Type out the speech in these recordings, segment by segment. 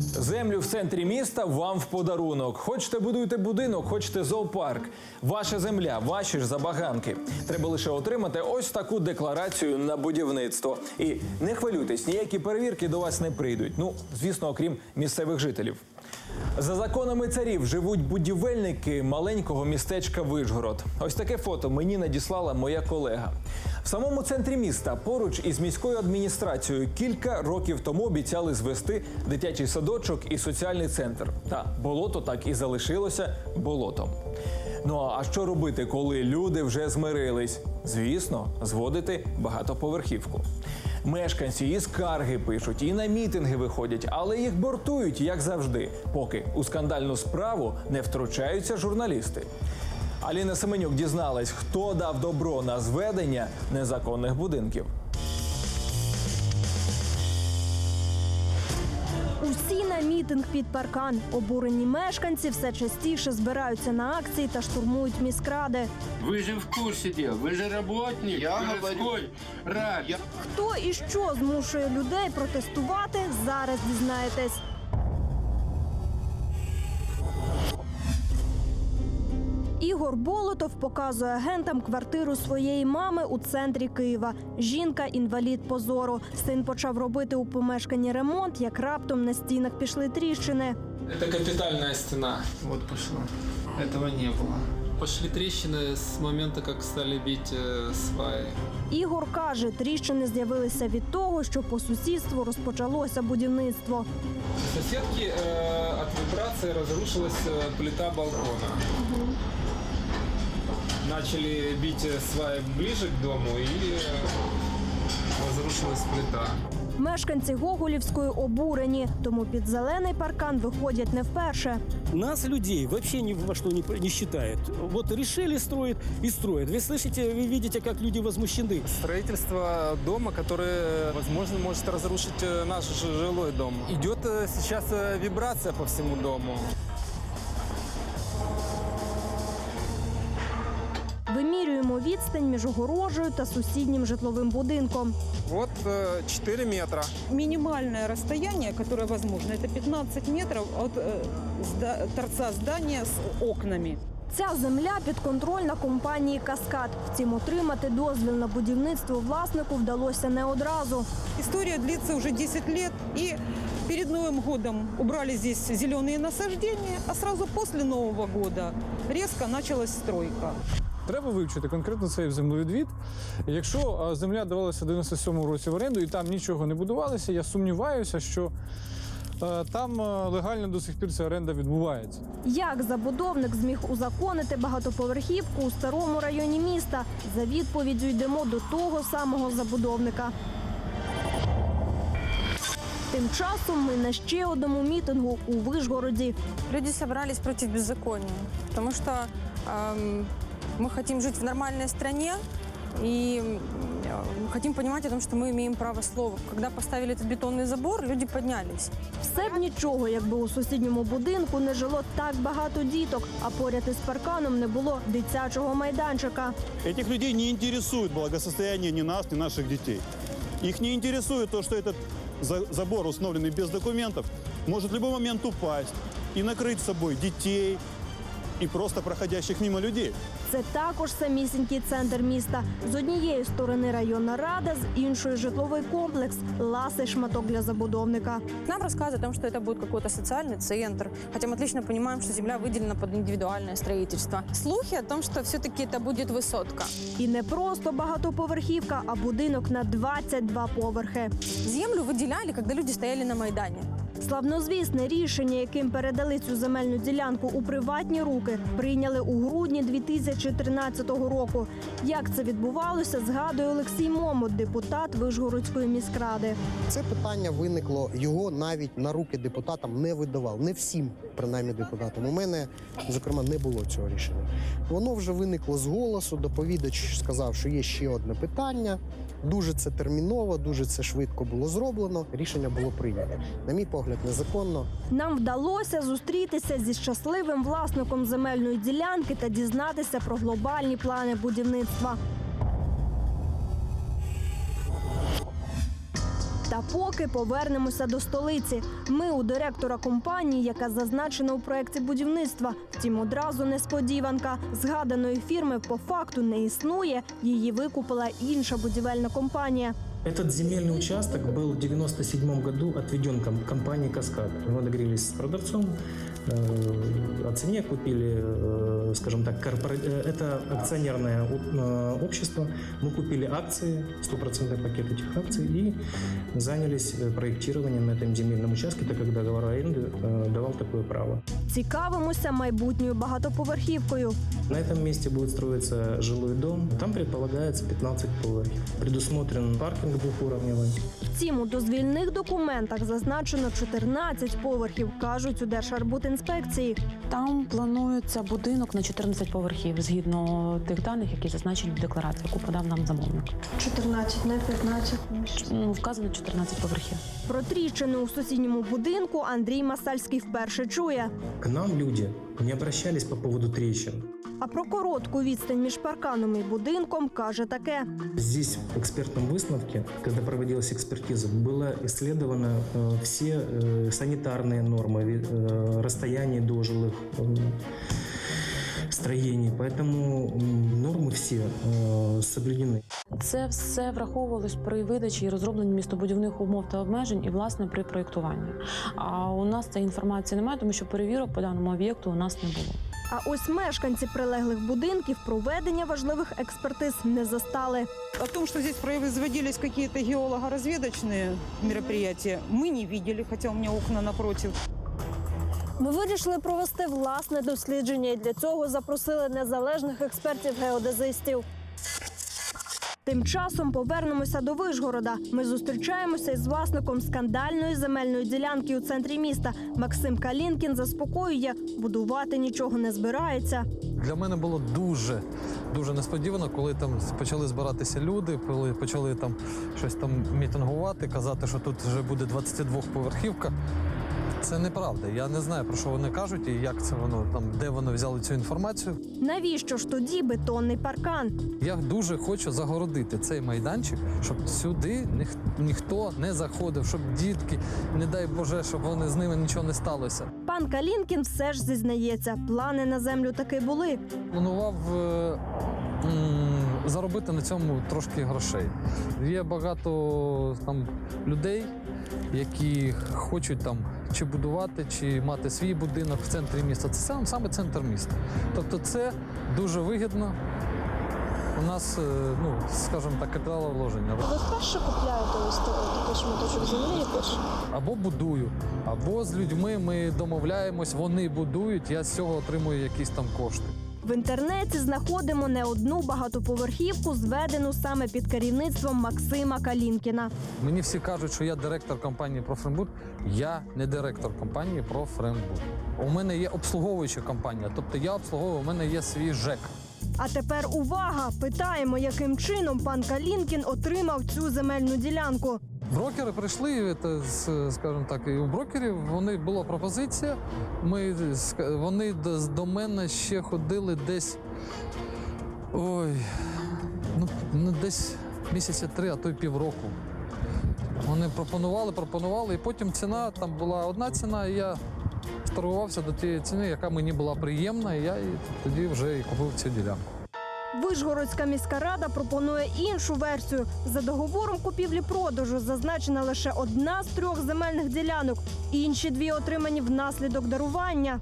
Землю в центрі міста вам в подарунок. Хочете будуйте будинок, хочете зоопарк. Ваша земля, ваші ж забаганки. Треба лише отримати ось таку декларацію на будівництво. І не хвилюйтесь, ніякі перевірки до вас не прийдуть. Ну, звісно, окрім місцевих жителів. За законами царів живуть будівельники маленького містечка Вишгород. Ось таке фото мені надіслала моя колега. В самому центрі міста, поруч із міською адміністрацією, кілька років тому обіцяли звести дитячий садочок і соціальний центр. Та болото так і залишилося болотом. Ну а що робити, коли люди вже змирились? Звісно, зводити багатоповерхівку. Мешканці і скарги пишуть, і на мітинги виходять, але їх бортують, як завжди, поки у скандальну справу не втручаються журналісти. Аліна Семенюк дізналась, хто дав добро на зведення незаконних будинків. Усі на мітинг під паркан. Обурені мешканці все частіше збираються на акції та штурмують міськради. Вы же в курсе дела, вы же работник Я городской рад. Хто і що змушує людей протестувати, зараз дізнаєтесь. Ігор Болотов показує агентам квартиру своєї мами у центрі Києва. Жінка інвалід позору. Син почав робити у помешканні ремонт, як раптом на стінах пішли тріщини. Это капитальная стена. Вот пошло. Этого не было. Пошли трещины с момента, как стали бить э, сваи. Ігор каже, тріщини з'явилися від того, що по сусідству розпочалося будівництво. У соседки э, от вибрации разрушилась э, плита балкона. Начали бить э, сваи ближе к дому и э, разрушилась плита. Мешканці Гоголівської обурені, тому під зелений паркан виходять не вперше. Нас, людей, вообще ни во что не, не считают. Вот решили строить и строят. Вы слышите, вы видите, как люди возмущены. строительство дома, который, возможно, может разрушить э, наш ж- жилой дом. Идет э, сейчас э, вибрация по всему дому. відстань між огорожею та сусіднім житловим будинком. Вот э, 4 метра. Минимальное расстояние, которое возможно, это 15 метров от э, зда- торца здания с окнами. Ця земля підконтрольна компанії Каскад. Втім, отримати дозвіл на будівництво власнику вдалося не одразу. История длится уже 10 лет, и перед Новым годом убрали здесь зеленые насаждения, а сразу после Нового года резко началась стройка. Треба вивчити конкретно цей землевідвід. Якщо земля давалася в 97-му році в оренду і там нічого не будувалося, я сумніваюся, що там легально до сих пір ця оренда відбувається. Як забудовник зміг узаконити багатоповерхівку у старому районі міста? За відповіддю йдемо до того самого забудовника. Тим часом ми на ще одному мітингу у Вишгороді. Люди собрались против беззакония, потому что эм, мы хотим жить в нормальной стране и э, хотим понимать о том, что мы имеем право слова. Когда поставили этот бетонный забор, люди поднялись. Все б нічого, якби у сусідньому будинку не жило так багато діток, а поряд із парканом не було дитячого майданчика. Этих людей не интересует благосостояние ни нас, ни наших детей. Их не интересует то, что этот за- забор, установленный без документов, может в любой момент упасть и накрыть собой детей и просто проходящих мимо людей. Це також самісінький центр міста. З однієї сторони районна рада, з іншої житловий комплекс, ласий шматок для забудовника. Нам рассказывают о том, что это будет какой-то социальный центр, хотя мы отлично понимаем, что земля выделена под индивидуальное строительство. Слухи о том, что все-таки это будет высотка. І не просто багатоповерхівка, а будинок на 22 поверхи. Землю выделяли, когда люди стояли на Майдане. Славнозвісне рішення, яким передали цю земельну ділянку у приватні руки, прийняли у грудні 2013 року. Як це відбувалося, згадує Олексій Момот, депутат Вишгородської міськради. Це питання виникло його навіть на руки депутатам не видавав. Не всім, принаймні, депутатам. У мене, зокрема, не було цього рішення. Воно вже виникло з голосу. Доповідач сказав, що є ще одне питання. Дуже це терміново, дуже це швидко було зроблено. Рішення було прийнято. На мій погляд, незаконно. Нам вдалося зустрітися зі щасливим власником земельної ділянки та дізнатися про глобальні плани будівництва. Та поки повернемося до столиці. Ми у директора компанії, яка зазначена у проєкті будівництва. Втім, одразу несподіванка. Згаданої фірми по факту не існує. Її викупила інша будівельна компанія. Этот земельный участок был в 97 году отведен ком- компании «Каскад». Мы договорились с продавцом, э, о цене купили, э, скажем так, корпора- э, это акционерное о- э, общество. Мы купили акции, стопроцентный пакет этих акций и занялись э, проектированием на этом земельном участке, так как договор аренды э, давал такое право. Цікавимося майбутньою багатоповерхівкою. На этом месте будет строиться жилой дом. Там предполагается 15 поверхов. Предусмотрен паркинг двухуровневый. Втім, у дозвільних документах зазначено 14 поверхів, кажуть у Держарбудінспекції. Там планується будинок на 14 поверхів згідно тих даних, які зазначені в декларації, яку подав нам замовник. 14, не 15. Ну, вказано 14 поверхів. Про тріщину у сусідньому будинку Андрій Масальський вперше чує. К нам люди не обращались по поводу трещин. А про коротку відстань між парканом і будинком каже таке: Здесь в экспертном выставке, когда проводилась экспертиза, было исследовано э, все э, санитарные нормы, ви- э, расстояние до жилых э, строений, поэтому м, нормы все э, соблюдены. Це все враховувалось при видачі і розробленні містобудівних умов та обмежень і власне при проєктуванні. А у нас цієї інформації немає, тому що перевірок по даному об'єкту у нас не було. А ось мешканці прилеглих будинків проведення важливих експертиз не застали. О том, что здесь производились какие-то геолого-разведочные мероприятия, мы не видели, хотя у меня окна напротив. Ми вирішили провести власне дослідження і для цього запросили незалежних експертів-геодезистів. Тим часом повернемося до Вишгорода. Ми зустрічаємося із власником скандальної земельної ділянки у центрі міста. Максим Калінкін заспокоює, будувати нічого не збирається. Для мене було дуже дуже несподівано, коли там почали збиратися люди, коли почали там щось там мітингувати, казати, що тут вже буде 22-поверхівка. Це неправда. Я не знаю про що вони кажуть і як це воно там, де вони взяли цю інформацію. Навіщо ж тоді бетонний паркан? Я дуже хочу загородити цей майданчик, щоб сюди ніх, ніхто не заходив, щоб дітки, не дай Боже, щоб вони з ними нічого не сталося. Пан Калінкін все ж зізнається, плани на землю таки були. планував е, заробити на цьому трошки грошей. Є багато там людей, які хочуть там чи будувати, чи мати свій будинок в центрі міста. Це сам- саме центр міста. Тобто це дуже вигідно. У нас, е, ну, скажімо так, капіталовложення. Ви вперше купляєте ось такий шматочок землі? Або будую, або з людьми ми домовляємось, вони будують, я з цього отримую якісь там кошти. В інтернеті знаходимо не одну багатоповерхівку, зведену саме під керівництвом Максима Калінкіна. Мені всі кажуть, що я директор компанії «Профрембуд». Я не директор компанії «Профрембуд». У мене є обслуговуюча компанія, тобто я обслуговую, у мене є свій ЖЕК. А тепер увага! Питаємо, яким чином пан Калінкін отримав цю земельну ділянку. Брокери прийшли, скажімо так, і у брокерів вони була пропозиція. Ми, вони до, мене ще ходили десь. Ой, ну, ну десь місяця три, а то й півроку. Вони пропонували, пропонували, і потім ціна там була одна ціна, і я торгувався до тієї ціни, яка мені була приємна, і я тоді вже і купив цю ділянку. Вишгородська міська рада пропонує іншу версію. За договором купівлі-продажу зазначена лише одна з трьох земельних ділянок. Інші дві отримані внаслідок дарування.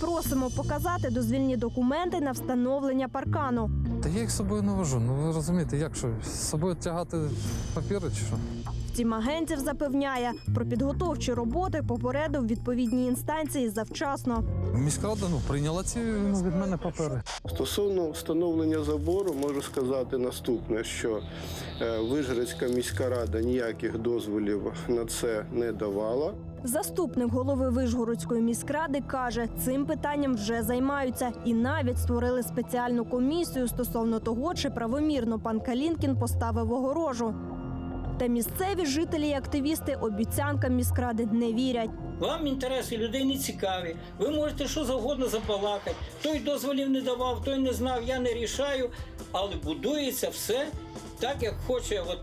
Просимо показати дозвільні документи на встановлення паркану. Та я їх собою не вожу. Ну ви розумієте, як що з собою тягати папіри чи що? Втім, агентів запевняє, про підготовчі роботи попередив відповідні інстанції завчасно. Міськрада ну, прийняла ці ну, від мене папери. Стосовно встановлення забору, можу сказати наступне: що е, Вижгородська міська рада ніяких дозволів на це не давала. Заступник голови Вишгородської міськради каже, цим питанням вже займаються і навіть створили спеціальну комісію стосовно того, чи правомірно пан Калінкін поставив огорожу. Та місцеві жителі і активісти обіцянкам міськради не вірять. Вам інтереси людей не цікаві. Ви можете що завгодно забалакати. Той дозволів не давав, той не знав, я не рішаю. Але будується все так, як хоче от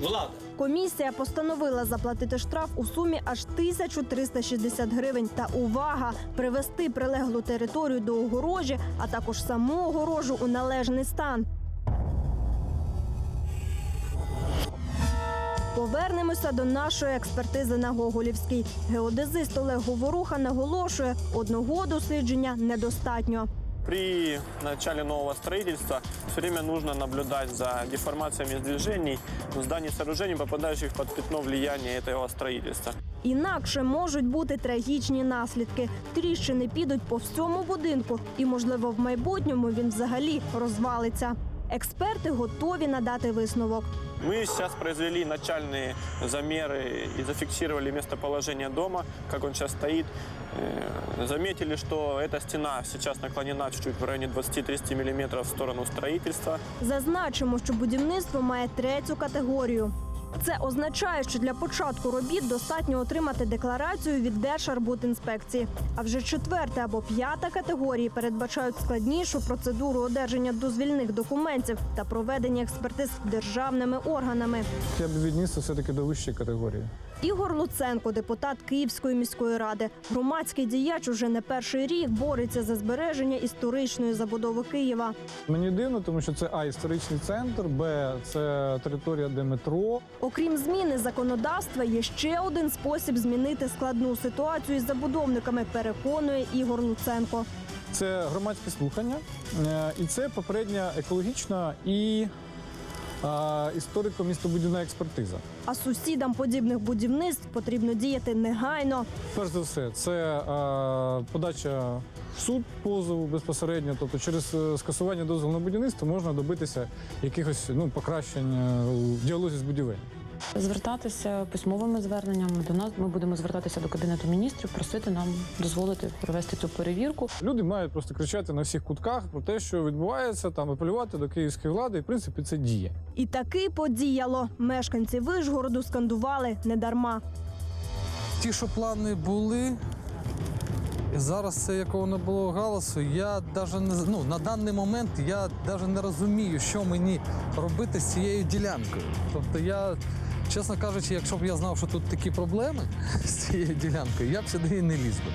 влада. Комісія постановила заплатити штраф у сумі аж 1360 гривень. Та увага! Привести прилеглу територію до огорожі, а також саму огорожу у належний стан. Повернемося до нашої експертизи на Гоголівській. Геодезист Олег Говоруха наголошує, одного дослідження недостатньо. При начале нового строительства все время нужно наблюдать за деформациями движений зданий и сооружений, попадающих под пятно влияния этого строительства. Інакше можуть бути трагічні наслідки. Тріщини підуть по всьому будинку, і, можливо, в майбутньому він взагалі розвалиться. Експерти готові надати висновок. Мы сейчас произвели начальные замеры и зафиксировали местоположение дома, как он сейчас стоит. Э, Заметили, что эта стена сейчас наклонена чуть-чуть в районе 20-30 мм в сторону строительства. Зазначимо, що будівництво має третю категорію. це означає, що для початку робіт достатньо отримати декларацію від Держарбудінспекції. А вже четверта або п'ята категорії передбачають складнішу процедуру одержання дозвільних документів та проведення експертиз державними органами. Я б відніс все-таки до вищої категорії. Ігор Луценко, депутат Київської міської ради, громадський діяч уже не перший рік бореться за збереження історичної забудови Києва. Мені дивно, тому що це А історичний центр, Б це територія, де метро. Окрім зміни законодавства, є ще один спосіб змінити складну ситуацію із забудовниками. Переконує Ігор Луценко. Це громадське слухання, е, і це попередня екологічна і історико-містобудівна експертиза. А сусідам подібних будівництв потрібно діяти негайно. Перш за все, це е, подача в суд позову безпосередньо. Тобто, через е, скасування дозволу на будівництво можна добитися якихось ну покращень у діалозі з будівель. Звертатися письмовими зверненнями до нас. Ми будемо звертатися до кабінету міністрів, просити нам дозволити провести цю перевірку. Люди мають просто кричати на всіх кутках про те, що відбувається, там апелювати до київської влади, і в принципі це діє. І таки подіяло. Мешканці Вишгороду скандували недарма. Ті, що плани були, і зараз це якого не було галасу, я даже не ну, на даний момент я навіть не розумію, що мені робити з цією ділянкою. Тобто я, чесно кажучи, якщо б я знав, що тут такі проблеми з цією ділянкою, я б сюди і не ліз би.